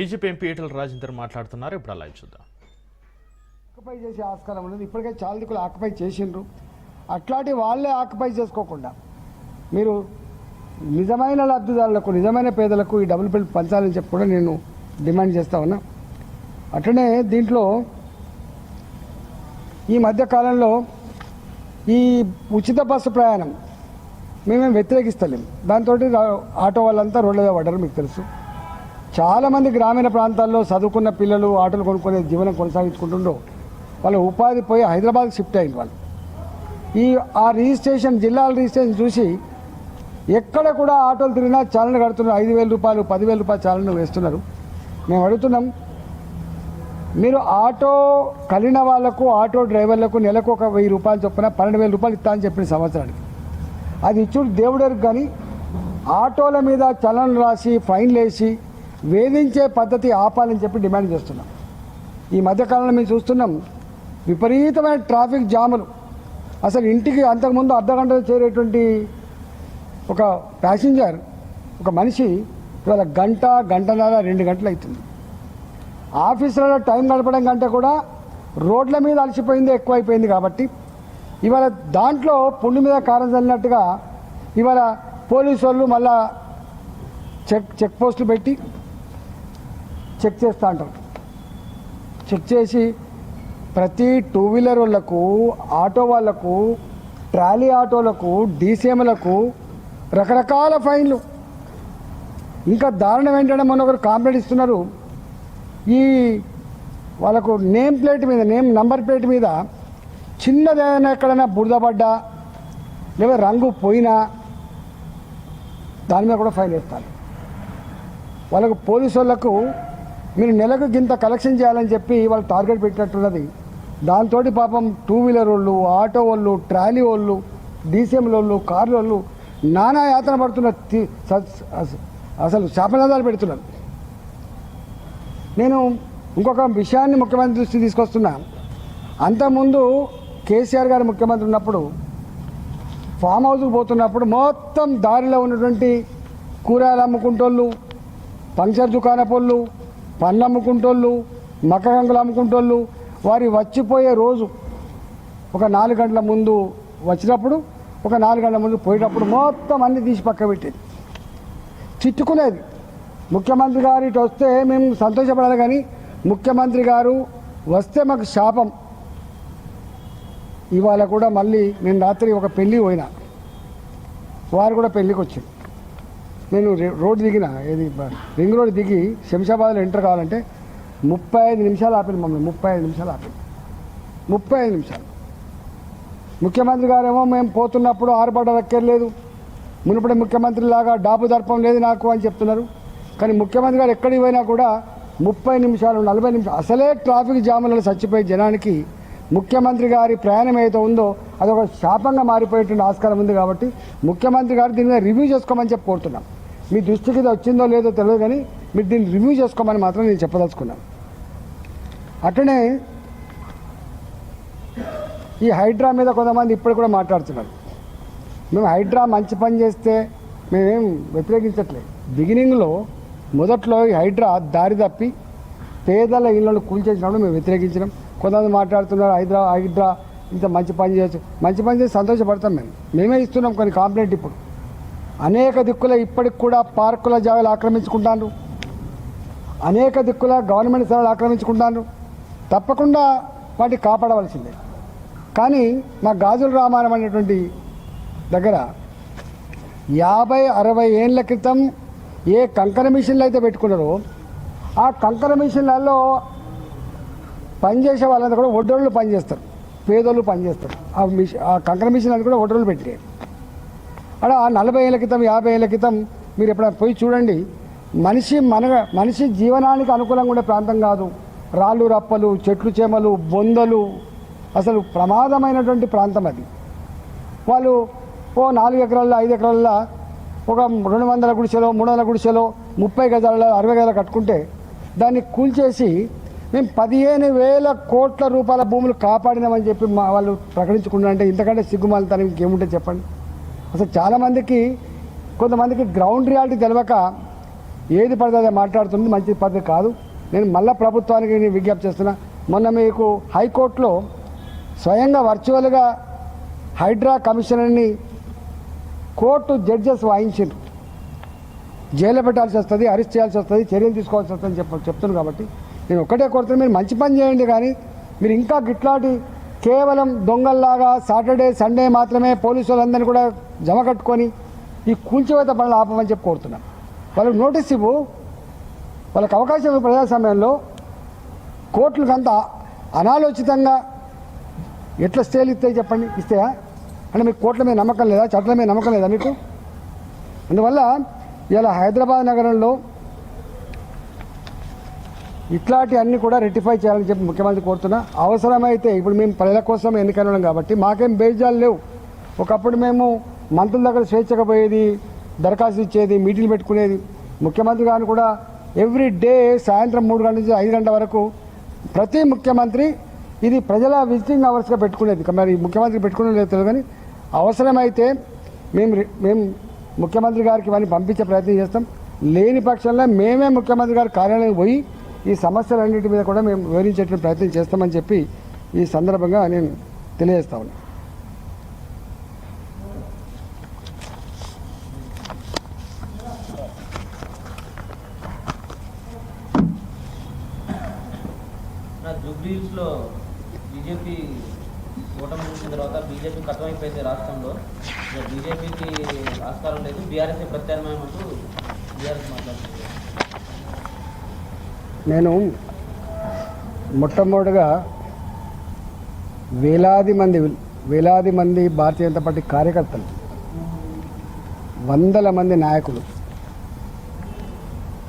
BJP MP Etela Rajender మాట్లాడుతున్నారు. ఇప్పుడు అలా చూద్దాం. ఆక్యుపై చేసే ఆస్కారం ఉన్నది. ఇప్పటికే చాలా దిక్కులు ఆక్యుపై చేసిండ్రు. అట్లాంటి వాళ్ళే ఆక్యుపై చేసుకోకుండా మీరు నిజమైన లబ్ధిదారులకు నిజమైన పేదలకు ఈ డబుల్ బిల్ పంచాలని చెప్పి కూడా నేను డిమాండ్ చేస్తా ఉన్నా. అట్లనే దీంట్లో ఈ మధ్య కాలంలో ఈ ఉచిత బస్సు ప్రయాణం మేమేం వ్యతిరేకిస్తలేం. దాంతో ఆటో వాళ్ళంతా రోడ్ల మీద పడ్డారు మీకు తెలుసు. చాలామంది గ్రామీణ ప్రాంతాల్లో చదువుకున్న పిల్లలు ఆటోలు కొనుక్కునే జీవనం కొనసాగించుకుంటుండో వాళ్ళ ఉపాధి పోయి హైదరాబాద్ షిఫ్ట్ అయింది వాళ్ళు. ఈ ఆ రిజిస్ట్రేషన్ జిల్లాల రిజిస్ట్రేషన్ చూసి ఎక్కడ కూడా ఆటోలు తిరిగినా చాలన కడుతున్నారు. ఐదు వేల రూపాయలు పదివేల రూపాయలు చాలన వేస్తున్నారు. మేము అడుగుతున్నాం మీరు ఆటో కలిగిన వాళ్ళకు ఆటో డ్రైవర్లకు నెలకు ఒక వెయ్యి రూపాయలు చొప్పున పన్నెండు వేల రూపాయలు ఇస్తా అని చెప్పిన సంవత్సరానికి. అది ఇచ్చుడు దేవుడరికి కానీ ఆటోల మీద చలన రాసి ఫైన్లు వేసి వేధించే పద్ధతి ఆపాలని చెప్పి డిమాండ్ చేస్తున్నాం. ఈ మధ్యకాలంలో మేము చూస్తున్నాం విపరీతమైన ట్రాఫిక్ జాములు. అసలు ఇంటికి అంతకుముందు అర్ధ గంటలో చేరేటువంటి ఒక ప్యాసింజర్ ఒక మనిషి ఇవాళ గంట గంటన్నర రెండు గంటలు అవుతుంది ఆఫీసులలో టైం గడపడం కంటే కూడా రోడ్ల మీద అలసిపోయింది ఎక్కువైపోయింది కాబట్టి ఇవాళ దాంట్లో పుండు మీద కారం చల్లినట్టుగా ఇవాళ పోలీసు వాళ్ళు మళ్ళా చెక్ చెక్ పోస్టులు పెట్టి చెక్ చేస్తూ అంటారు. చెక్ చేసి ప్రతి టూ వీలర్ వాళ్ళకు ఆటో వాళ్ళకు ట్రాలీ ఆటోలకు డీసీఎంలకు రకరకాల ఫైన్లు. ఇంకా దారుణం ఏంటంటే మొన్న ఒకరు కాంప్లైంట్ ఇస్తున్నారు. ఈ వాళ్ళకు నేమ్ ప్లేట్ మీద నేమ్ నంబర్ ప్లేట్ మీద చిన్నదేదైనా ఎక్కడైనా బురద పడ్డా లేదా రంగు పోయినా దాని మీద కూడా ఫైన్ వేస్తారు. వాళ్ళకు పోలీసు వాళ్ళకు మీరు నెలకు గింత కలెక్షన్ చేయాలని చెప్పి వాళ్ళు టార్గెట్ పెట్టినట్టున్నది. దాంతో పాపం టూ వీలర్ వాళ్ళు ఆటో వాళ్ళు ట్రాలీ వాళ్ళు డీసీఎంల వాళ్ళు కార్ల వాళ్ళు నానా యాతన పడుతున్న అసలు శాపనాదాలు పెడుతున్నారు. నేను ఇంకొక విషయాన్ని ముఖ్యమంత్రి దృష్టి తీసుకొస్తున్నా. అంతకుముందు కేసీఆర్ గారు ముఖ్యమంత్రి ఉన్నప్పుడు ఫామ్ హౌస్కి పోతున్నప్పుడు మొత్తం దారిలో ఉన్నటువంటి కూరగాయలు అమ్ముకుంటోళ్ళు పంక్చర్ దుకాణపోళ్ళు పండ్లు అమ్ముకుంటోళ్ళు మక్కగంగులు అమ్ముకుంటోళ్ళు వారి వచ్చిపోయే రోజు ఒక నాలుగు గంటల ముందు వచ్చినప్పుడు ఒక నాలుగు గంటల ముందు పోయేటప్పుడు మొత్తం అన్ని తీసి పక్క పెట్టేది. చిట్టుకునేది. ముఖ్యమంత్రి గారు ఇటు వస్తే మేము సంతోషపడాలి కానీ ముఖ్యమంత్రి గారు వస్తే మాకు శాపం. ఇవాళ కూడా మళ్ళీ నేను రాత్రి ఒక పెళ్ళి పోయినా. వారు కూడా పెళ్ళికి వచ్చింది నేను రోడ్డు దిగిన ఏది రింగ్ రోడ్ దిగి శంషాబాద్లో ఎంటర్ కావాలంటే ముప్పై ఐదు నిమిషాలు ఆపింది మమ్మల్ని ముప్పై ఐదు నిమిషాలు ఆపింది ముప్పై ఐదు నిమిషాలు. ముఖ్యమంత్రి గారేమో మేము పోతున్నప్పుడు ఆరుబడ్డ వెక్కర్లేదు మునుపటి ముఖ్యమంత్రి లాగా డాబు దర్పం లేదు నాకు అని చెప్తున్నారు. కానీ ముఖ్యమంత్రి గారు ఎక్కడికి పోయినా కూడా ముప్పై నిమిషాలు నలభై నిమిషాలు అసలే ట్రాఫిక్ జాములలో చచ్చిపోయే జనానికి ముఖ్యమంత్రి గారి ప్రయాణం ఏదైతే ఉందో అది ఒక శాపంగా మారిపోయేటువంటి ఆస్కారం ఉంది కాబట్టి ముఖ్యమంత్రి గారు దీని మీద రివ్యూ చేసుకోమని చెప్పి కోరుతున్నాం. మీ దృష్టికి ఇది వచ్చిందో లేదో తెలియదు కానీ మీరు దీన్ని రివ్యూ చేసుకోమని మాత్రం నేను చెప్పదలుచుకున్నాను. అట్లనే ఈ హైడ్రా మీద కొంతమంది ఇప్పుడు కూడా మాట్లాడుతున్నారు. మేము హైడ్రా మంచి పని చేస్తే మేమేం వ్యతిరేకించట్లేదు. బిగినింగ్లో మొదట్లో ఈ హైడ్రా దారి తప్పి పేదల ఇళ్ళను కూల్చేసినప్పుడు మేము వ్యతిరేకించినాం. కొంతమంది మాట్లాడుతున్నారు హైడ్రా హైడ్రా ఇంత మంచి పని చేయొచ్చు. మంచి పని చేసి సంతోషపడతాం మేము. మేమే ఇస్తున్నాం కొన్ని కాంప్లైంట్ ఇప్పుడు. అనేక దిక్కుల ఇప్పటికి కూడా పార్కుల జాగాలు ఆక్రమించుకుంటాను అనేక దిక్కుల గవర్నమెంట్ స్థలాలు ఆక్రమించుకుంటాను తప్పకుండా వాటిని కాపాడవలసిందే. కానీ మా గాజుల రామాయణం అనేటువంటి దగ్గర యాభై అరవై ఏళ్ళ క్రితం ఏ కంకర మిషన్లు అయితే పెట్టుకున్నారో ఆ కంకర మిషన్లలో పనిచేసే వాళ్ళంతా కూడా ఒడ్డోళ్ళు పనిచేస్తారు పేదోళ్ళు పనిచేస్తారు ఆ మిషన్ ఆ కంకర మిషన్ అది కూడా ఒడ్డోళ్ళు పెట్టారు అక్కడ ఆ నలభై ఏళ్ళ క్రితం యాభై ఏళ్ళ క్రితం మీరు ఎప్పుడైనా పోయి చూడండి. మనిషి మన మనిషి జీవనానికి అనుకూలంగా ఉండే ప్రాంతం కాదు. రాళ్ళు రప్పలు చెట్లు చేమలు బొందలు. అసలు ప్రమాదమైనటువంటి ప్రాంతం అది. వాళ్ళు ఓ నాలుగు ఎకరాల్లో ఐదు ఎకరాల్లో ఒక రెండు వందల గుడిసెలో మూడు వందల గుడిసెలో ముప్పై గజాలలో అరవై గజాలు కట్టుకుంటే దాన్ని కూల్చేసి మేము పదిహేను వేల కోట్ల రూపాయల భూములు కాపాడినామని చెప్పి మా వాళ్ళు ప్రకటించుకున్నారంటే ఇంతకంటే సిగ్గుమాలతనం ఇంకేముంటే చెప్పండి? అసలు చాలామందికి కొంతమందికి గ్రౌండ్ రియాలిటీ తెలియక ఏది పడితే మాట్లాడుతుంది మంచి పద్ధతి కాదు. నేను మళ్ళా ప్రభుత్వానికి నేను విజ్ఞప్తి చేస్తున్నా మొన్న మీకు హైకోర్టులో స్వయంగా వర్చువల్గా హైడ్రా కమిషనర్ని కోర్టు జడ్జెస్ వాయించారు జైల్లో పెట్టాల్సి వస్తుంది అరెస్ట్ చేయాల్సి వస్తుంది చర్యలు తీసుకోవాల్సి వస్తుంది చెప్ప చెప్తున్నాను కాబట్టి నేను ఒకటే కోరుతున్నాను మీరు మంచి పని చేయండి కానీ మీరు ఇంకా గిట్లాంటి కేవలం దొంగల్లాగా సాటర్డే సండే మాత్రమే పోలీసు వాళ్ళందరినీ కూడా జమ కట్టుకొని ఈ కూల్చివేత పనులు ఆపమని చెప్పి కోరుతున్నాం. వాళ్ళకి నోటీస్ ఇవ్వు. వాళ్ళకి అవకాశం ఇవ్వు ప్రజాస్వామ్యంలో కోర్టులకు అంత అనాలోచితంగా ఎట్లా స్టేలు ఇస్తాయి చెప్పండి? ఇస్తాయా? అంటే మీకు కోర్టుల మీద నమ్మకం లేదా? చట్టాల మీద నమ్మకం లేదా మీకు? అందువల్ల ఇలా హైదరాబాద్ నగరంలో ఇట్లాంటి అన్ని కూడా రెటిఫై చేయాలని చెప్పి ముఖ్యమంత్రి కోరుతున్నా. అవసరమైతే ఇప్పుడు మేము ప్రజల కోసం ఎన్నికన్నాం కాబట్టి మాకేం బేజాలు లేవు. ఒకప్పుడు మేము మంత్రుల దగ్గర స్వేచ్ఛగా పోయేది దరఖాస్తు ఇచ్చేది మీటింగ్లు పెట్టుకునేది. ముఖ్యమంత్రి గారిని కూడా ఎవ్రీ డే సాయంత్రం మూడు గంటల నుంచి ఐదు గంటల వరకు ప్రతి ముఖ్యమంత్రి ఇది ప్రజల విజిటింగ్ అవర్స్గా పెట్టుకునేది. మరి ముఖ్యమంత్రి పెట్టుకునే లేదు తెలియదు కానీ అవసరమైతే మేము మేము ముఖ్యమంత్రి గారికి ఇవన్నీ పంపించే ప్రయత్నం చేస్తాం. లేని పక్షంలో మేమే ముఖ్యమంత్రి గారి కార్యాలయం పోయి ఈ సమస్యలన్నింటి మీద కూడా మేము వివరించేటువంటి ప్రయత్నం చేస్తామని చెప్పి ఈ సందర్భంగా నేను తెలియజేస్తా ఉన్నా. నా జూబ్లీస్లో బీజేపీ ఓటమి తర్వాత బీజేపీ కథమైపోయింది రాష్ట్రంలో. బీజేపీకి ఆస్కారం లేదు బీఆర్ఎస్ ప్రత్యామ్నాయం అంటూ బీఆర్ఎస్ మాట్లాడుతుంది. నేను మొట్టమొదటిగా వేలాది మంది వేలాది మంది భారతీయ జనతా పార్టీ కార్యకర్తలు వందల మంది నాయకులు.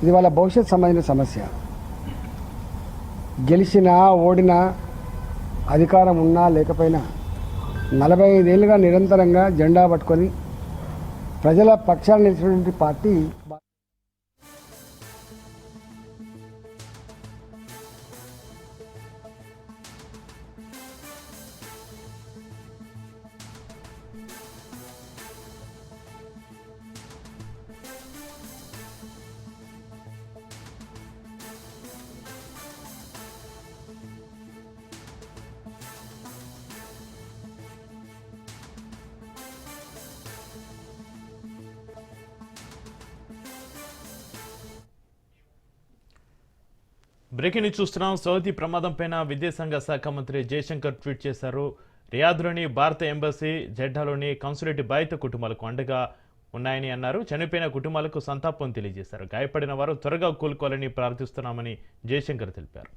ఇది వాళ్ళ భవిష్యత్ సంబంధించిన సమస్య. గెలిచినా ఓడినా అధికారం ఉన్నా లేకపోయినా నలభై ఐదేళ్ళుగా నిరంతరంగా జెండా పట్టుకొని ప్రజల పక్షాన్ని నిలిచినటువంటి పార్టీ బ్రేకింగ్ న్యూస్ చూస్తున్నాం. సౌదీ ప్రమాదంపైన విదేశాంగ శాఖ మంత్రి జయశంకర్ ట్వీట్ చేశారు. రియాద్లోని భారత ఎంబసీ జెడ్డాలోని కన్సులేట్ బాధిత కుటుంబాలకు అండగా ఉన్నాయని అన్నారు. చనిపోయిన కుటుంబాలకు సంతాపం తెలియజేశారు. గాయపడిన వారు త్వరగా కోలుకోవాలని ప్రార్థిస్తున్నామని జయశంకర్ తెలిపారు.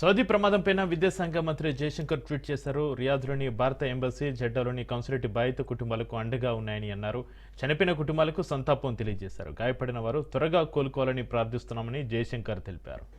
సౌదీ ప్రమాదంపైన విదేశాంగ మంత్రి జయశంకర్ ట్వీట్ చేశారు. రియాద్లోని భారత ఎంబసీ జెడ్డాలోని కన్సులేట్ బాధిత కుటుంబాలకు అండగా ఉన్నాయని అన్నారు. చనిపోయిన కుటుంబాలకు సంతాపం తెలియజేశారు. గాయపడిన వారు త్వరగా కోలుకోవాలని ప్రార్థిస్తున్నామని జయశంకర్ తెలిపారు.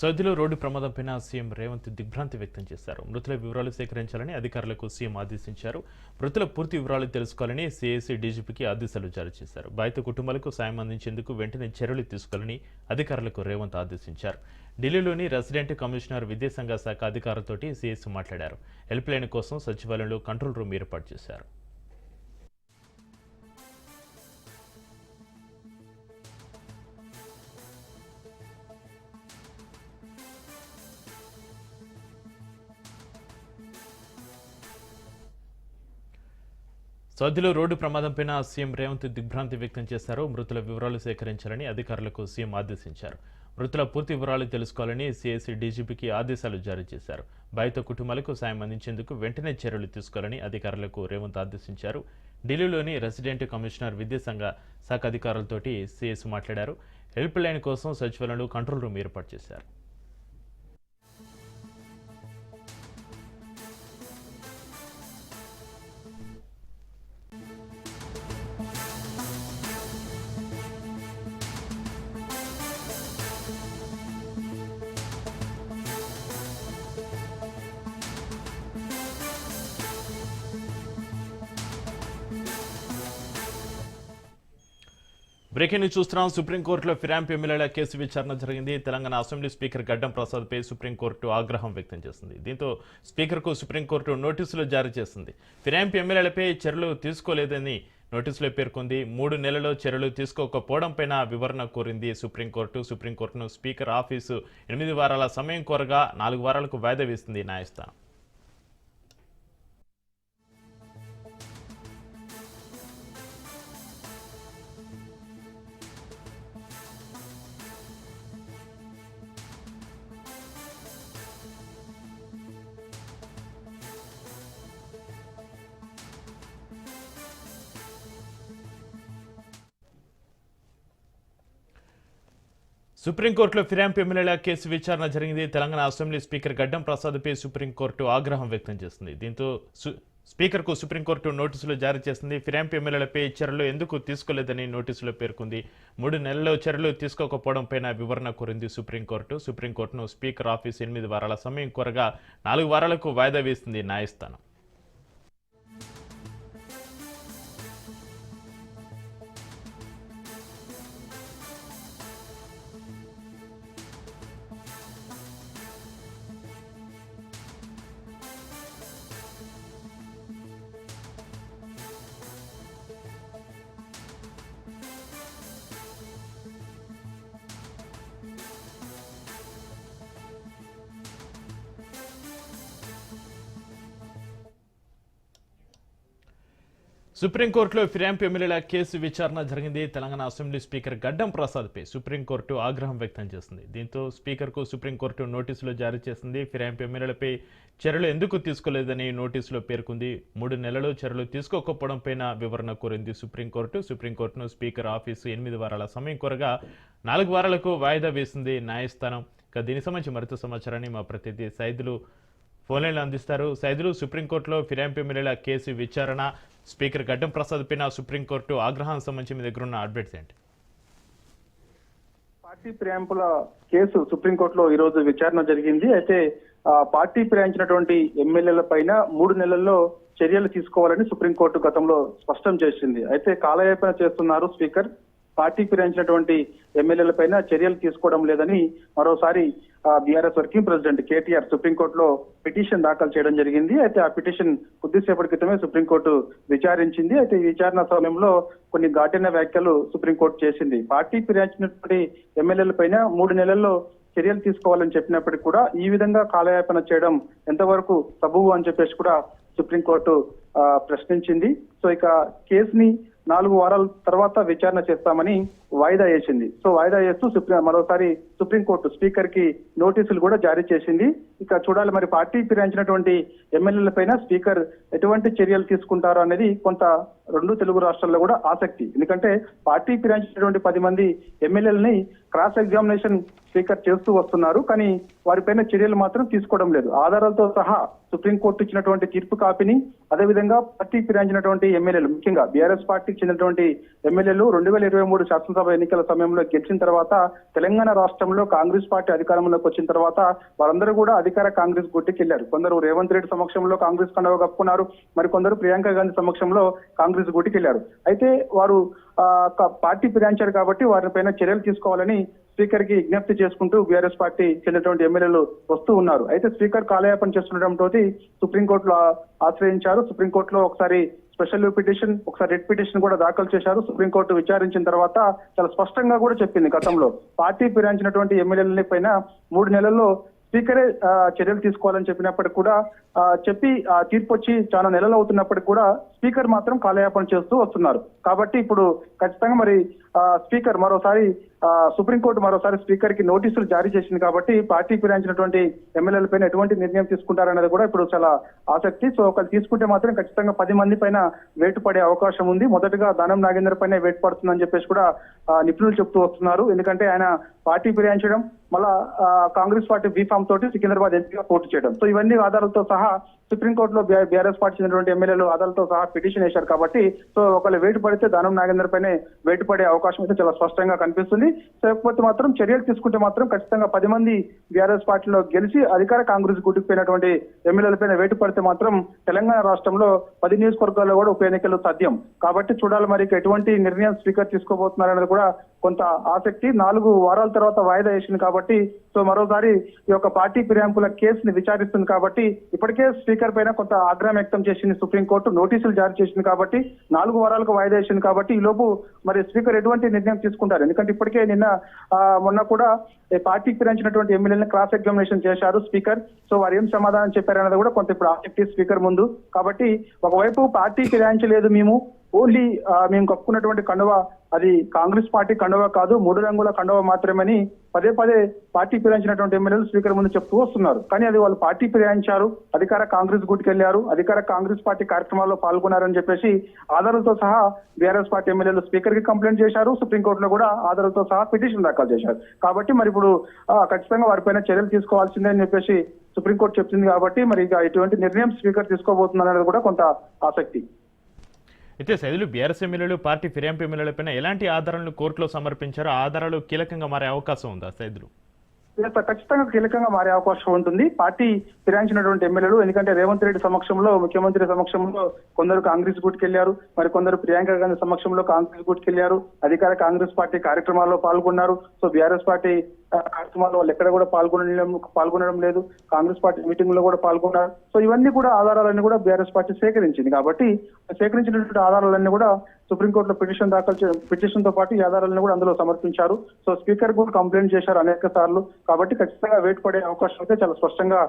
సౌదీలో రోడ్డు ప్రమాదంపైన సీఎం రేవంత్ దిగ్భ్రాంతి వ్యక్తం చేశారు. మృతుల వివరాలు సేకరించాలని అధికారులకు సీఎం ఆదేశించారు. మృతుల పూర్తి వివరాలు తెలుసుకోవాలని సిఐసి డీజీపీకి ఆదేశాలు జారీ చేశారు. బాధిత కుటుంబాలకు సాయం అందించేందుకు వెంటనే చర్యలు తీసుకోవాలని అధికారులకు రేవంత్ ఆదేశించారు. ఢిల్లీలోని రెసిడెంట్ కమిషనర్ విదేశాంగ శాఖ అధికారులతోటి సిఐసి మాట్లాడారు. హెల్ప్ లైన్ కోసం సచివాలయంలో కంట్రోల్ రూమ్ ఏర్పాటు చేశారు. సౌదీలో రోడ్డు ప్రమాదంపైన సీఎం రేవంత్ దిగ్భ్రాంతి వ్యక్తం చేశారు. మృతుల వివరాలు సేకరించాలని అధికారులకు సీఎం ఆదేశించారు. మృతుల పూర్తి వివరాలు తెలుసుకోవాలని సిఐసి డీజీపీకి ఆదేశాలు జారీ చేశారు. బాధిత కుటుంబాలకు సాయం అందించేందుకు వెంటనే చర్యలు తీసుకోవాలని అధికారులకు రేవంత్ ఆదేశించారు. ఢిల్లీలోని రెసిడెంట్ కమిషనర్ విద్యాసంఘ శాఖ అధికారులతోటి సిఎస్ మాట్లాడారు. హెల్ప్ లైన్ కోసం సచివాలయంలో కంట్రోల్ రూమ్ ఏర్పాటు చేశారు. బ్రేకింగ్ న్యూస్ చూస్తున్నాం. సుప్రీంకోర్టులో ఫిరాంప్ ఎమ్మెల్యేల కేసు విచారణ జరిగింది. తెలంగాణ అసెంబ్లీ స్పీకర్ గడ్డం ప్రసాద్పై సుప్రీంకోర్టు ఆగ్రహం వ్యక్తం చేసింది. దీంతో స్పీకర్కు సుప్రీంకోర్టు నోటీసులు జారీ చేసింది. ఫిరాంప్ ఎమ్మెల్యేలపై చర్యలు తీసుకోలేదని నోటీసులో పేర్కొంది. మూడు నెలల్లో చర్యలు తీసుకోకపోవడంపైన వివరణ కోరింది సుప్రీంకోర్టు. సుప్రీంకోర్టును స్పీకర్ ఆఫీసు ఎనిమిది వారాల సమయం కోరగా నాలుగు వారాలకు వాయిదా వేసింది న్యాయస్థానం. సుప్రీంకోర్టులో ఫిరాంప్ ఎమ్మెల్యేల కేసు విచారణ జరిగింది. తెలంగాణ అసెంబ్లీ స్పీకర్ గడ్డం ప్రసాద్పై సుప్రీంకోర్టు ఆగ్రహం వ్యక్తం చేసింది. దీంతో సు- స్పీకర్కు సుప్రీంకోర్టు నోటీసులు జారీ చేసింది. ఫిరాంప్ ఎమ్మెల్యేలపై చర్యలు ఎందుకు తీసుకోలేదని నోటీసులో పేర్కొంది. మూడు నెలల్లో చర్యలు తీసుకోకపోవడంపైన వివరణ కోరింది సుప్రీంకోర్టు. సుప్రీంకోర్టును స్పీకర్ ఆఫీస్ ఎనిమిది వారాల సమయం కోరగా నాలుగు వారాలకు వాయిదా వేసింది న్యాయస్థానం. సుప్రీంకోర్టులో ఫిరాంప్ ఎమ్మెల్యేల కేసు విచారణ జరిగింది. తెలంగాణ అసెంబ్లీ స్పీకర్ గడ్డం ప్రసాద్పై సుప్రీంకోర్టు ఆగ్రహం వ్యక్తం చేసింది. దీంతో స్పీకర్కు సుప్రీంకోర్టు నోటీసులు జారీ చేసింది. ఫిరాంప్ ఎమ్మెల్యేలపై చర్యలు ఎందుకు తీసుకోలేదని నోటీసులో పేర్కొంది. మూడు నెలలు చర్యలు తీసుకోకపోవడంపైన వివరణ కోరింది సుప్రీంకోర్టు. సుప్రీంకోర్టును స్పీకర్ ఆఫీసు ఎనిమిది వారాల సమయం కోరగా నాలుగు వారాలకు వాయిదా వేసింది న్యాయస్థానం. ఇక దీనికి సంబంధించి మరింత సమాచారాన్ని మా ప్రతినిధి సైదులు ఫోన్లైన్లో అందిస్తారు. సైదులు సుప్రీంకోర్టులో ఫిరాయింపు ఎమ్మెల్యేల కేసు విచారణ. స్పీకర్ గడ్డం ప్రసాద్ పైన సుప్రీంకోర్టు ఆగ్రహానికి సంబంధించి మీ దగ్గర ఉన్న అప్డేట్స్ ఏంటి? పార్టీ ఫిరాయింపుల కేసు సుప్రీంకోర్టులో ఈ రోజు విచారణ జరిగింది. అయితే పార్టీ ఫిరాయించినటువంటి ఎమ్మెల్యేల పైన మూడు నెలల్లో చర్యలు తీసుకోవాలని సుప్రీంకోర్టు గతంలో స్పష్టం చేసింది. అయితే కాలయాపన చేస్తున్నారు స్పీకర్. పార్టీ ఫిరాయించినటువంటి ఎమ్మెల్యేల పైన చర్యలు తీసుకోవడం లేదని మరోసారి బీఆర్ఎస్ వర్కింగ్ ప్రెసిడెంట్ కేటీఆర్ సుప్రీంకోర్టులో పిటిషన్ దాఖలు చేయడం జరిగింది. అయితే ఆ పిటిషన్ కొద్దిసేపటి క్రితమే సుప్రీంకోర్టు విచారించింది. అయితే ఈ విచారణ సమయంలో కొన్ని ఘాటైన వ్యాఖ్యలు సుప్రీంకోర్టు చేసింది. పార్టీ ఫిరాయించినటువంటి ఎమ్మెల్యేల పైన మూడు నెలల్లో చర్యలు తీసుకోవాలని చెప్పినప్పటికీ కూడా ఈ విధంగా కాలయాపన చేయడం ఎంతవరకు సబువు అని చెప్పేసి కూడా సుప్రీంకోర్టు ప్రశ్నించింది. సో ఇక కేసుని నాలుగు వారాల తర్వాత విచారణ చేస్తామని వాయిదా వేసింది. సో వాయిదా వేస్తూ సుప్రీం మరోసారి సుప్రీంకోర్టు స్పీకర్కి నోటీసులు కూడా జారీ చేసింది. ఇక చూడాలి మరి పార్టీ ఫిరాయించినటువంటి ఎమ్మెల్యేల పైన స్పీకర్ ఎటువంటి చర్యలు తీసుకుంటారో అనేది కొంత రెండు తెలుగు రాష్ట్రాల్లో కూడా ఆసక్తి. ఎందుకంటే పార్టీ ఫిరాయించినటువంటి పది మంది ఎమ్మెల్యేలని క్రాస్ ఎగ్జామినేషన్ స్పీకర్ చేస్తూ వస్తున్నారు. కానీ వారిపైన చర్యలు మాత్రం తీసుకోవడం లేదు. ఆధారాలతో సహా సుప్రీంకోర్టు ఇచ్చినటువంటి తీర్పు కాపీని అదేవిధంగా పార్టీ ఫిరాయించినటువంటి ఎమ్మెల్యేలు ముఖ్యంగా బీఆర్ఎస్ పార్టీకి చెందినటువంటి ఎమ్మెల్యేలు రెండు వేల ఇరవై మూడు శాసనసభ ఎన్నికల సమయంలో గెలిచిన తర్వాత తెలంగాణ రాష్ట్రంలో కాంగ్రెస్ పార్టీ అధికారంలోకి వచ్చిన తర్వాత వారందరూ కూడా అధికార కాంగ్రెస్ గుట్టికెళ్ళారు కొందరు రేవంత్ రెడ్డి సమక్షంలో కాంగ్రెస్ కండవ కప్పుకున్నారు. మరికొందరు ప్రియాంక గాంధీ సమక్షంలో కాంగ్రెస్ గుట్టికెళ్ళారు అయితే వారు పార్టీ ఫిరాయించారు కాబట్టి వారిపైన చర్యలు తీసుకోవాలని స్పీకర్కి విజ్ఞప్తి చేసుకుంటూ బీఆర్ఎస్ పార్టీ చెందినటువంటి ఎమ్మెల్యేలు వస్తూ ఉన్నారు. అయితే స్పీకర్ కాలయాపన చేస్తుండటంతో సుప్రీంకోర్టులో ఆశ్రయించారు. సుప్రీంకోర్టులో ఒకసారి స్పెషల్ పిటిషన్ ఒకసారి రెడ్ పిటిషన్ కూడా దాఖలు చేశారు. సుప్రీంకోర్టు విచారించిన తర్వాత చాలా స్పష్టంగా కూడా చెప్పింది గతంలో. పార్టీ ఫిరాయించినటువంటి ఎమ్మెల్యేల పైన మూడు నెలల్లో స్పీకరే చర్యలు తీసుకోవాలని చెప్పినప్పటికీ కూడా చెప్పి ఆ తీర్పు వచ్చి చాలా నెలలు అవుతున్నప్పటికీ కూడా స్పీకర్ మాత్రం కాలయాపన చేస్తూ వస్తున్నారు. కాబట్టి ఇప్పుడు ఖచ్చితంగా మరి స్పీకర్ మరోసారి సుప్రీంకోర్టు మరోసారి స్పీకర్కి నోటీసులు జారీ చేసింది కాబట్టి పార్టీ ఫిరాయించినటువంటి ఎమ్మెల్యేల పైన ఎటువంటి నిర్ణయం తీసుకుంటారనేది కూడా ఇప్పుడు చాలా ఆసక్తి. సో ఒకరు తీసుకుంటే మాత్రం ఖచ్చితంగా పది మంది పైన వేటు పడే అవకాశం ఉంది. మొదటగా దానం నాగేంద్ర పైన వేటు పడుతుందని చెప్పేసి కూడా నిపుణులు చెప్తూ వస్తున్నారు. ఎందుకంటే ఆయన పార్టీ ఫిరాయించడం మళ్ళా కాంగ్రెస్ పార్టీ బీఫామ్ తోటి సికింద్రాబాద్ ఎంపీగా పోటీ చేయడం. సో ఇవన్నీ ఆధారాలతో సహా సుప్రీంకోర్టులో బీఆర్ఎస్ పార్టీ చెందినటువంటి ఎమ్మెల్యేలు ఆధారాలతో సహా పిటిషన్ వేశారు కాబట్టి సో ఒకవేళ వేటు పడితే దానం నాగేందర్ పైనే వేటు పడే అవకాశం అయితే చాలా స్పష్టంగా కనిపిస్తుంది. లేకపోతే మాత్రం చర్యలు తీసుకుంటే మాత్రం ఖచ్చితంగా పది మంది బీఆర్ఎస్ పార్టీలో గెలిచి అధికార కాంగ్రెస్ గుట్టుకుపోయినటువంటి ఎమ్మెల్యేల పైన వేటు పడితే మాత్రం తెలంగాణ రాష్ట్రంలో పది నియోజకవర్గాల్లో కూడా ఉప ఎన్నికలు సాధ్యం. కాబట్టి చూడాలి మరి ఎటువంటి నిర్ణయం స్పీకర్ తీసుకోబోతున్నారనేది కూడా కొంత ఆసక్తి. నాలుగు వారాల తర్వాత వాయిదా వేసింది కాబట్టి సో మరోసారి ఈ యొక్క పార్టీ ఫిర్యాంపుల కేసుని విచారిస్తుంది కాబట్టి ఇప్పటికే స్పీకర్ పైన కొంత ఆగ్రహం వ్యక్తం చేసింది సుప్రీంకోర్టు. నోటీసులు జారీ చేసింది కాబట్టి నాలుగు వారాలకు వాయిదా వేసింది కాబట్టి ఈ లోపు మరి స్పీకర్ ఎటువంటి నిర్ణయం తీసుకుంటారు? ఎందుకంటే ఇప్పటికే నిన్న మొన్న కూడా పార్టీకి ఫిరాయించినటువంటి ఎమ్మెల్యేలను క్రాస్ ఎగ్జామినేషన్ చేశారు స్పీకర్. సో వారు ఏం సమాధానం చెప్పారన్నది కూడా కొంత ఇప్పుడు ఆసక్తి స్పీకర్ ముందు. కాబట్టి ఒకవైపు పార్టీ ఫిరాయించలేదు మేము. ఓన్లీ మేము కప్పుకున్నటువంటి కండువ అది కాంగ్రెస్ పార్టీ కండువ కాదు మూడు రంగుల కండువ మాత్రమని పదే పదే పార్టీ ఫిరాయించినటువంటి ఎమ్మెల్యేలు స్పీకర్ ముందు చెప్తూ వస్తున్నారు. కానీ అది వాళ్ళు పార్టీ ఫిరాయించారు అధికార కాంగ్రెస్ గుట్టుకెళ్ళారు అధికార కాంగ్రెస్ పార్టీ కార్యక్రమాల్లో పాల్గొన్నారని చెప్పేసి ఆధారాలతో సహా బీఆర్ఎస్ పార్టీ ఎమ్మెల్యేలు స్పీకర్కి కంప్లైంట్ చేశారు సుప్రీంకోర్టులో కూడా ఆధారాలతో సహా పిటిషన్ దాఖలు చేశారు. కాబట్టి మరి ఇప్పుడు ఖచ్చితంగా వారిపైన చర్యలు తీసుకోవాల్సిందే అని చెప్పేసి సుప్రీంకోర్టు చెప్తుంది కాబట్టి మరి ఇక ఇటువంటి నిర్ణయం స్పీకర్ తీసుకోబోతుందనేది కూడా కొంత ఆసక్తి. అయితే సైదులు బీఆర్ఎస్ ఎమ్మెల్యేలు పార్టీ ఫిర్యాంపు ఎమ్మెల్యేలపైన ఎలాంటి ఆధారాలను కోర్టులో సమర్పించారో ఆధారాలు కీలకంగా మారే అవకాశం ఉందా సైదులు? ఖచ్చితంగా కీలకంగా మారే అవకాశం ఉంటుంది. పార్టీ ఫిరాయించినటువంటి ఎమ్మెల్యేలు ఎందుకంటే రేవంత్ రెడ్డి సమక్షంలో ముఖ్యమంత్రి సమక్షంలో కొందరు కాంగ్రెస్ గుట్కెళ్ళారు మరి కొందరు ప్రియాంక గాంధీ సమక్షంలో కాంగ్రెస్ గుట్కెళ్ళారు అధికార కాంగ్రెస్ పార్టీ కార్యక్రమాల్లో పాల్గొన్నారు. సో బీఆర్ఎస్ పార్టీ కార్యక్రమాల్లో వాళ్ళు ఎక్కడ కూడా పాల్గొనడం పాల్గొనడం లేదు. కాంగ్రెస్ పార్టీ మీటింగ్లో కూడా పాల్గొన్నారు. సో ఇవన్నీ కూడా ఆధారాలన్నీ కూడా బీఆర్ఎస్ పార్టీ సేకరించింది. కాబట్టి సేకరించినటువంటి ఆధారాలన్నీ కూడా సుప్రీంకోర్టులో పిటిషన్ దాఖలు పిటిషన్తో పాటు ఈ ఆధారాలను కూడా అందులో సమర్పించారు. సో స్పీకర్ కూడా కంప్లైంట్ చేశారు అనేక సార్లు. కాబట్టి ఖచ్చితంగా వేటు పడే అవకాశం అయితే చాలా స్పష్టంగా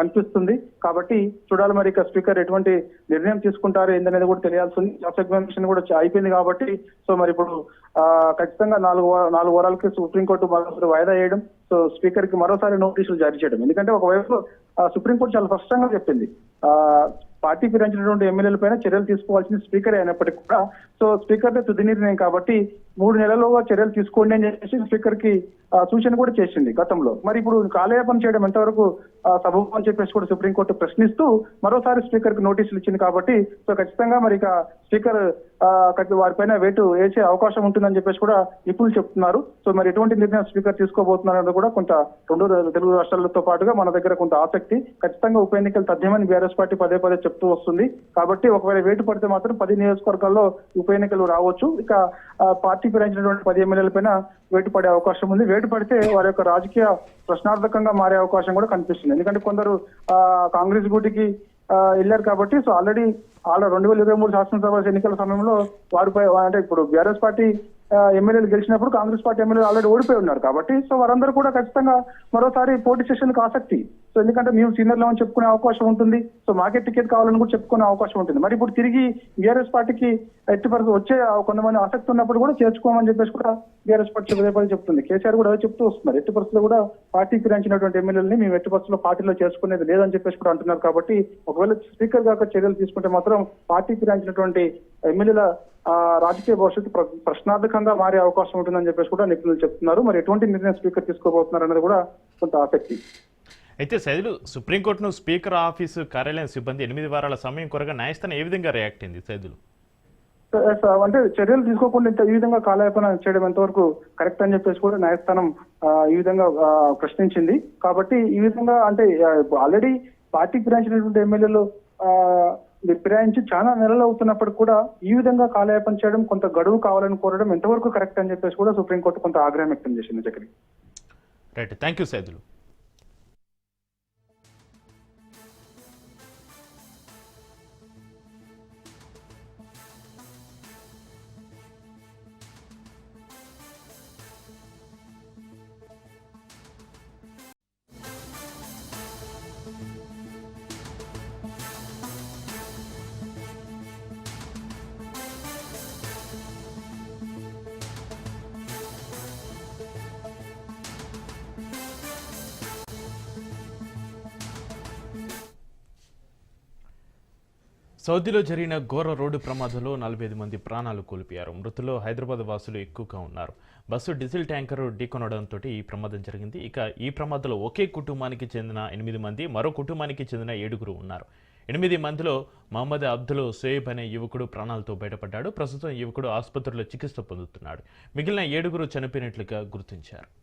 కనిపిస్తుంది. కాబట్టి చూడాలి మరి ఇక స్పీకర్ ఎటువంటి నిర్ణయం తీసుకుంటారు ఏందనేది కూడా తెలియాల్సింది. క్లాస్ ఎగ్జామినేషన్ కూడా అయిపోయింది కాబట్టి సో మరి ఇప్పుడు ఆ, ఖచ్చితంగా నాలుగు నాలుగు వారాలకి సుప్రీంకోర్టు మరోసారి వాయిదా వేయడం సో స్పీకర్కి మరోసారి నోటీసులు జారీ చేయడం. ఎందుకంటే ఒకవైపు సుప్రీంకోర్టు చాలా స్పష్టంగా చెప్పింది. ఆ పార్టీ ఫిరాయించినటువంటి ఎమ్మెల్యేల పైన చర్యలు తీసుకోవాల్సిన స్పీకర్ అయినప్పటికీ కూడా సో స్పీకర్ తుది నిర్ణయం కాబట్టి మూడు నెలలుగా చర్యలు తీసుకోండి అని చెప్పేసి స్పీకర్కి సూచన కూడా చేసింది గతంలో. మరి ఇప్పుడు కాలయాపన చేయడం ఎంతవరకు ఆ, సబబు అని చెప్పేసి కూడా సుప్రీంకోర్టు ప్రశ్నిస్తూ మరోసారి స్పీకర్కి నోటీసులు ఇచ్చింది కాబట్టి సో ఖచ్చితంగా మరి ఇక స్పీకర్ వారిపైన వేటు వేసే అవకాశం ఉంటుందని చెప్పేసి కూడా నిపుణులు చెప్తున్నారు. సో మరి ఎటువంటి నిర్ణయం స్పీకర్ తీసుకోబోతున్నారన్నది కూడా కొంత రెండు తెలుగు రాష్ట్రాలతో పాటుగా మన దగ్గర కొంత ఆసక్తి. ఖచ్చితంగా ఉప ఎన్నికలు తథ్యమని బీఆర్ఎస్ పార్టీ పదే పదే చెప్తూ వస్తుంది. కాబట్టి ఒకవేళ వేటు పడితే మాత్రం పది నియోజకవర్గాల్లో ఉప ఎన్నికలు రావచ్చు. ఇక పార్టీ వైసీపీ రాయించినటువంటి పది ఎమ్మెల్యేలపైన వేటు పడే అవకాశం ఉంది. వేటు పడితే వారి యొక్క రాజకీయ ప్రశ్నార్థకంగా మారే అవకాశం కూడా కనిపిస్తుంది. ఎందుకంటే కొందరు ఆ, కాంగ్రెస్ గూటికి ఆ, వెళ్ళారు కాబట్టి సో ఆల్రెడీ ఆల్రెడీ రెండు వేల ఇరవై మూడు శాసనసభ ఎన్నికల సమయంలో వారిపై అంటే ఇప్పుడు బీఆర్ఎస్ పార్టీ ఎమ్మెల్యేలు గెలిచినప్పుడు కాంగ్రెస్ పార్టీ ఎమ్మెల్యేలు ఆల్రెడీ ఓడిపోయి ఉన్నారు కాబట్టి సో వారందరూ కూడా ఖచ్చితంగా మరోసారి పోటీ చేసేందుకు ఆసక్తి. సో ఎందుకంటే మేము సీనియర్ లెవెన్ చెప్పుకునే అవకాశం ఉంటుంది. సో మాకే టికెట్ కావాలని కూడా చెప్పుకునే అవకాశం ఉంటుంది. మరి ఇప్పుడు తిరిగి బీఆర్ఎస్ పార్టీకి ఎట్టి పరిస్థితి వచ్చే కొంతమంది ఆసక్తి ఉన్నప్పుడు కూడా చేర్చుకోమని చెప్పేసి కూడా బీఆర్ఎస్ పార్టీ పదే పదే చెప్తుంది. కేసీఆర్ కూడా అదే చెప్తూ వస్తున్నారు. ఎట్టి పరిస్థితుల్లో కూడా పార్టీ ఫిరాయించినటువంటి ఎమ్మెల్యేలని మేము ఎట్టి పరిస్థితుల్లో పార్టీలో చేసుకునేది లేదని చెప్పేసి కూడా అంటున్నారు కాబట్టి ఒకవేళ స్పీకర్ గాక చర్యలు తీసుకుంటే మాత్రం పార్టీ ఫిరాయించినటువంటి ఎమ్మెల్యేల ఆ, రాజకీయ భవిష్యత్తు ప్ర- ప్రశ్నార్థకంగా మారే అవకాశం ఉంటుందని చెప్పేసి కూడా నిపుణులు చెప్తున్నారు. మరి ఎటువంటి నిర్ణయం స్పీకర్ తీసుకోబోతున్నారు అనేది కూడా కొంత ఆసక్తి. అయితే సైదులు సుప్రీంకోర్టును స్పీకర్ ఆఫీసు కార్యాలయం సిబ్బంది ఎనిమిది వారాల సమయం కొరగా న్యాయస్థానం ఏ విధంగా రియాక్ట్ అయింది సైదులు? అంటే చర్యలు తీసుకోకుండా ఇంత ఈ విధంగా కాలయాపన చేయడం ఎంతవరకు కరెక్ట్ అని చెప్పేసి కూడా న్యాయస్థానం ఈ విధంగా ప్రశ్నించింది. కాబట్టి ఈ విధంగా అంటే ఆల్రెడీ పార్టీకి ఫిరాయించినటువంటి ఎమ్మెల్యేలు ఫిరాయించి చాలా నెలలు అవుతున్నప్పుడు కూడా ఈ విధంగా కాలయాపన చేయడం కొంత గడువు కావాలని కోరడం ఎంతవరకు కరెక్ట్ అని చెప్పేసి కూడా సుప్రీంకోర్టు కొంత ఆగ్రహం వ్యక్తం చేసింది Chakri right. Thank you Saidulu. సౌదీలో జరిగిన ఘోర రోడ్డు ప్రమాదంలో నలభై ఐదు మంది ప్రాణాలు కోల్పోయారు. మృతుల్లో హైదరాబాద్ వాసులు ఎక్కువగా ఉన్నారు. బస్సు డీజిల్ ట్యాంకర్ ఢీకొనడంతో ఈ ప్రమాదం జరిగింది. ఇక ఈ ప్రమాదంలో ఒకే కుటుంబానికి చెందిన ఎనిమిది మంది మరో కుటుంబానికి చెందిన ఏడుగురు ఉన్నారు. ఎనిమిది మందిలో మహమ్మద్ అబ్దుల్ సోయబ్ అనే యువకుడు ప్రాణాలతో బయటపడ్డాడు. ప్రస్తుతం యువకుడు ఆసుపత్రిలో చికిత్స పొందుతున్నాడు. మిగిలిన ఏడుగురు చనిపోయినట్లుగా గుర్తించారు.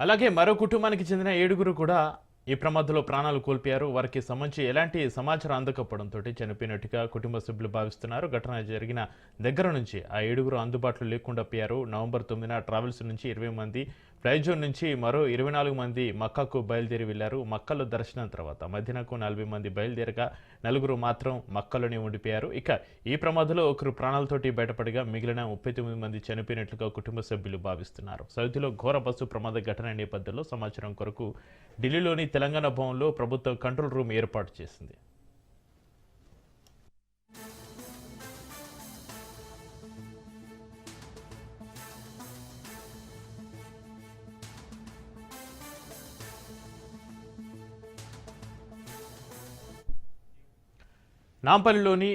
అలాగే మరో కుటుంబానికి చెందిన ఏడుగురు కూడా ఈ ప్రమాదంలో ప్రాణాలు కోల్పోయారు. వారికి సంబంధించి ఎలాంటి సమాచారం అందకపోవడంతో చనిపోయినట్టుగా కుటుంబ సభ్యులు భావిస్తున్నారు. ఘటన జరిగిన దగ్గర నుంచి ఆ ఏడుగురు అందుబాటులో లేకుండా పోయారు. నవంబర్ తొమ్మిదిన ట్రావెల్స్ నుంచి ఇరవై మంది ఫ్లైజోన్ నుంచి మరో ఇరవై నాలుగు మంది మక్కకు బయలుదేరి వెళ్ళారు మక్కలో దర్శనం తర్వాత మధ్యనకు నలభై మంది బయలుదేరగా నలుగురు మాత్రం మక్కలోనే ఉండిపోయారు. ఇక ఈ ప్రమాదంలో ఒకరు ప్రాణాలతోటి బయటపడగా మిగిలిన ముప్పై తొమ్మిది మంది చనిపోయినట్లుగా కుటుంబ సభ్యులు భావిస్తున్నారు. సౌదీలో ఘోర బస్సు ప్రమాద ఘటన నేపథ్యంలో సమాచారం కొరకు ఢిల్లీలోని తెలంగాణ భవన్లో ప్రభుత్వం కంట్రోల్ రూమ్ ఏర్పాటు చేసింది. నాంపల్లిలోని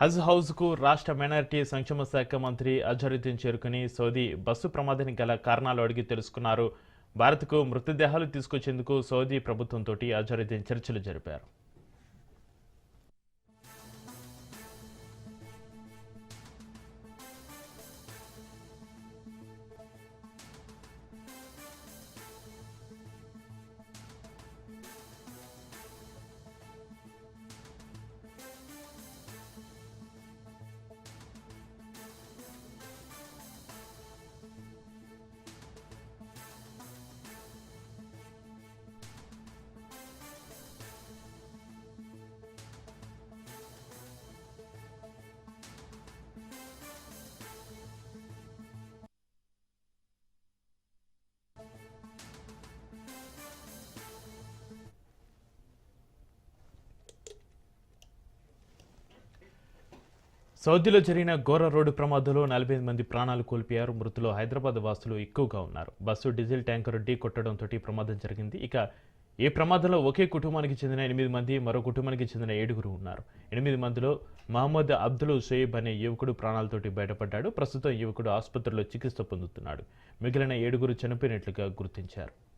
హజ్ హౌస్కు రాష్ట్ర మైనారిటీ సంక్షేమ శాఖ మంత్రి అజరుద్దీన్ చేరుకుని సౌదీ బస్సు ప్రమాదానికి గల కారణాలు అడిగి తెలుసుకున్నారు. భారత్కు మృతదేహాలు తీసుకొచ్చేందుకు సౌదీ ప్రభుత్వంతో అజరుద్దీన్ చర్చలు జరిపారు. సౌదీలో జరిగిన ఘోర రోడ్డు ప్రమాదంలో నలభై మంది ప్రాణాలు కోల్పోయారు. మృతులు హైదరాబాద్ వాసులు ఎక్కువగా ఉన్నారు. బస్సు డీజిల్ ట్యాంకర్ ఢీ కొట్టడంతో ప్రమాదం జరిగింది. ఇక ఈ ప్రమాదంలో ఒకే కుటుంబానికి చెందిన ఎనిమిది మంది మరో కుటుంబానికి చెందిన ఏడుగురు ఉన్నారు. ఎనిమిది మందిలో మహమ్మద్ అబ్దుల్ షోయబ్ అనే యువకుడు ప్రాణాలతోటి బయటపడ్డాడు. ప్రస్తుతం యువకుడు ఆసుపత్రిలో చికిత్స పొందుతున్నాడు. మిగిలిన ఏడుగురు చనిపోయినట్లుగా గుర్తించారు.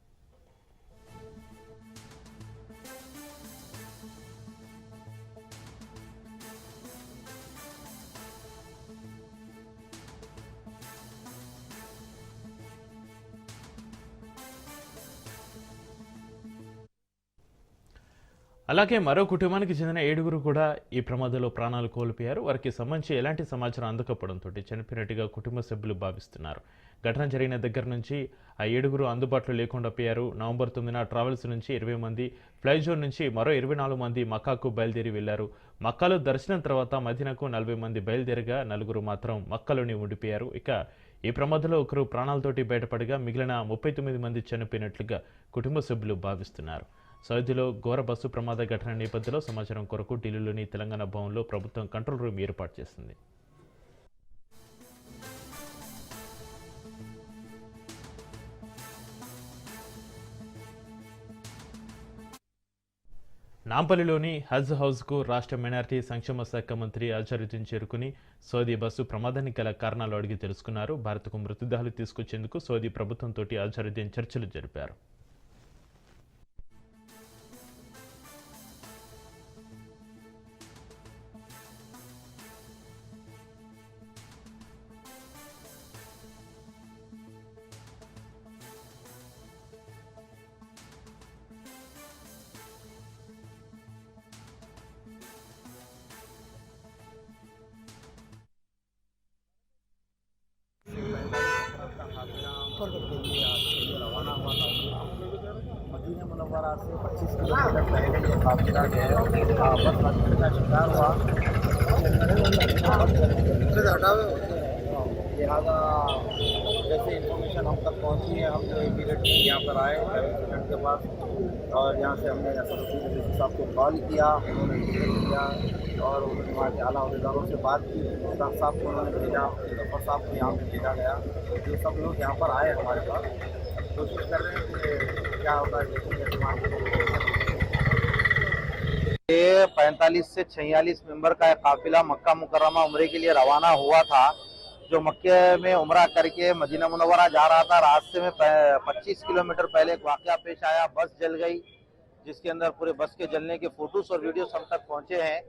అలాగే మరో కుటుంబానికి చెందిన ఏడుగురు కూడా ఈ ప్రమాదంలో ప్రాణాలు కోల్పోయారు. వారికి సంబంధించి ఎలాంటి సమాచారం అందకపోవడంతో చనిపోయినట్టుగా కుటుంబ సభ్యులు భావిస్తున్నారు. ఘటన జరిగిన దగ్గర నుంచి ఆ ఏడుగురు అందుబాటులో లేకుండా పోయారు. నవంబర్ తొమ్మిదిన ట్రావెల్స్ నుంచి ఇరవై మంది ఫ్లైజోన్ నుంచి మరో ఇరవై నాలుగు మంది మక్కాకు బయలుదేరి వెళ్ళారు మక్కాలో దర్శనం తర్వాత మదీనకు నలభై మంది బయలుదేరగా నలుగురు మాత్రం మక్కలోనే ఉండిపోయారు. ఇక ఈ ప్రమాదంలో ఒకరు ప్రాణాలతోటి బయటపడగా మిగిలిన ముప్పై తొమ్మిది మంది చనిపోయినట్లుగా కుటుంబ సభ్యులు భావిస్తున్నారు. సౌదీలో ఘోర బస్సు ప్రమాద ఘటన నేపథ్యంలో సమాచారం కొరకు ఢిల్లీలోని తెలంగాణ భవన్లో ప్రభుత్వం కంట్రోల్ రూమ్ ఏర్పాటు చేసింది. నాంపల్లిలోని హజ్ హౌస్కు రాష్ట్ర మైనార్టీ సంక్షేమ శాఖ మంత్రి అజరుద్దీన్ చేరుకుని సౌదీ బస్సు ప్రమాదానికి గల కారణాలు అడిగి తెలుసుకున్నారు. భారత్కు మృతదేహాలు తీసుకొచ్చేందుకు సౌదీ ప్రభుత్వంతో అజరుద్దీన్ చర్చలు జరిపారు. से 25 किलोमीटर पहले ये हादसा जो है आ, बस हादसे का शिकार हुआ लिहाजा जैसे इन्फॉर्मेशन हम तक पहुँची है हम जो इमीडिएटली यहाँ पर आए रेस्टोरेंट के पास और यहाँ से हमने असदुद्दीन साहब को कॉल किया उन्होंने दिया और उन्होंने वहाँ के आला से बात की डॉक्टर साहब को उन्होंने भेजा ज़फ़र साहब को यहाँ पे भेजा गया जो सब लोग यहाँ पर आए हमारे पास। कोशिश कर रहे हैं कि क्या है देखेंगे पैंतालीस से छियालीस मेंबर का एक काफिला मक्का मुकरमा उम्रे के लिए रवाना हुआ था, जो मक्के में उम्रा करके मदीना मुनवरा जा रहा था। रास्ते में पच्चीस किलोमीटर पहले एक वाकया पेश आया, बस जल गई, जिसके अंदर पूरे बस के जलने के फ़ोटोज़ और वीडियोस हम तक पहुँचे हैं।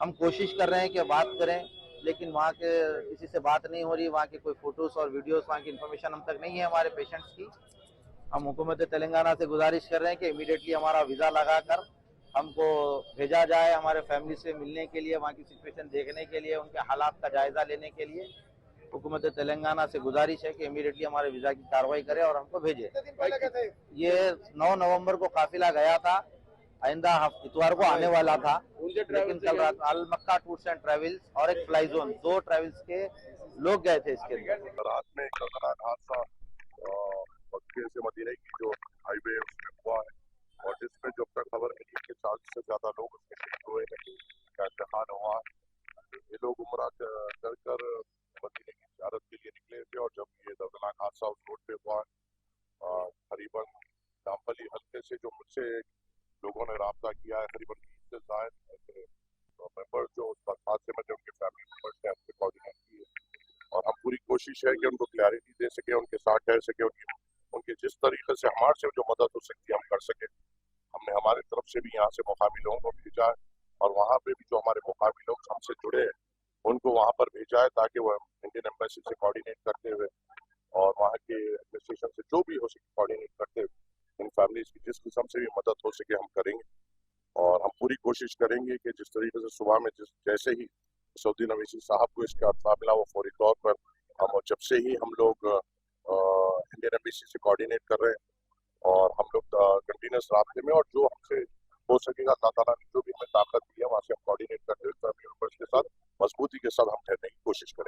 हम कोशिश कर रहे हैं कि बात करें, लेकिन वहाँ के किसी से बात नहीं हो रही, वहाँ के कोई फ़ोटोज़ और वीडियोस, वहाँ की इन्फॉर्मेशन हम तक नहीं है हमारे पेशेंट्स की। हम हुकूमत तेलंगाना से गुजारिश कर रहे हैं कि इमीडिएटली हमारा वीज़ा लगाकर हमको भेजा जाए हमारे फैमिली से मिलने के लिए वहाँ की सिचुएशन देखने के लिए उनके हालात का जायजा लेने के लिए। हुकूमत तेलंगाना से गुजारिश है कि इमीडिएटली हमारे वीज़ा की कार्रवाई करे और हमको भेजे। ये नौ नवंबर को काफिला गया था। आइंदा इतवार को आने वाला था। लेकिन कल रात Al Makkah tours and travels और एक फ्लाई जोन दो ट्रेवल्स के लोग गए थे इसके अंदर रात में एक हादसा मक्के से मदीने की जो हाईवे है उसमें हुआ है। और जिसमें जो तक खबर मिली है कि चालीस से ज़्यादा लोग उसमें शहीद हुए हैं का इंतकाल हुआ ये लोग उमरा कर कर मदीने की जियारत के लिए निकले थे और जब ये दर्दनाक हादसा उस रोड पे हुआ करीबन नामपली हल्के से जो मुझसे लोगों ने रब्ता किया है करीबन बीस से जायद मेंबर जो उस हादसे में थे उनके फैमिली मेंबर्स ने हमसे कोऑर्डिनेट किए। और हम पूरी कोशिश है कि उनको क्लैरिटी दे सके, उनके साथ रह सके, उनकी उनकी जिस तरीके से हमारे से जो मदद हो सकती है, हम कर सके। हमने हमारे तरफ़ से भी यहाँ से मुकामी लोगों को भेजा है और वहाँ पे भी जो हमारे मुकामी लोग हमसे जुड़े हैं, उनको वहाँ पर भेजा है ताकि वो इंडियन एम्बेसी से कोऑर्डिनेट करते हुए और वहाँ के एडमिनिस्ट्रेशन से जो भी हो सके कोऑर्डिनेट करते हुए, इन फैमिलीज़ की जिस किस्म से भी मदद हो सके हम करेंगे। और हम पूरी कोशिश करेंगे कि जिस तरीके से सुबह में जिस, जैसे ही सऊदी नवीसी साहब को इसका मिला, वो फौरी तौर पर हम जब से ही हम लोग इंडियन एम्बेसी से कोऑर्डिनेट कर रहे हैं और हम लोग कंटिन्यूस रास्ते में और जो हमसे हो सकेगा, अल्लाह ताला ने जो भी हमें ताकत दी है, वहाँ से हम कोऑर्डिनेट करते हुए फैमिली मेंबर्स के साथ मजबूती के साथ हम ठहरने की कोशिश करेंगे।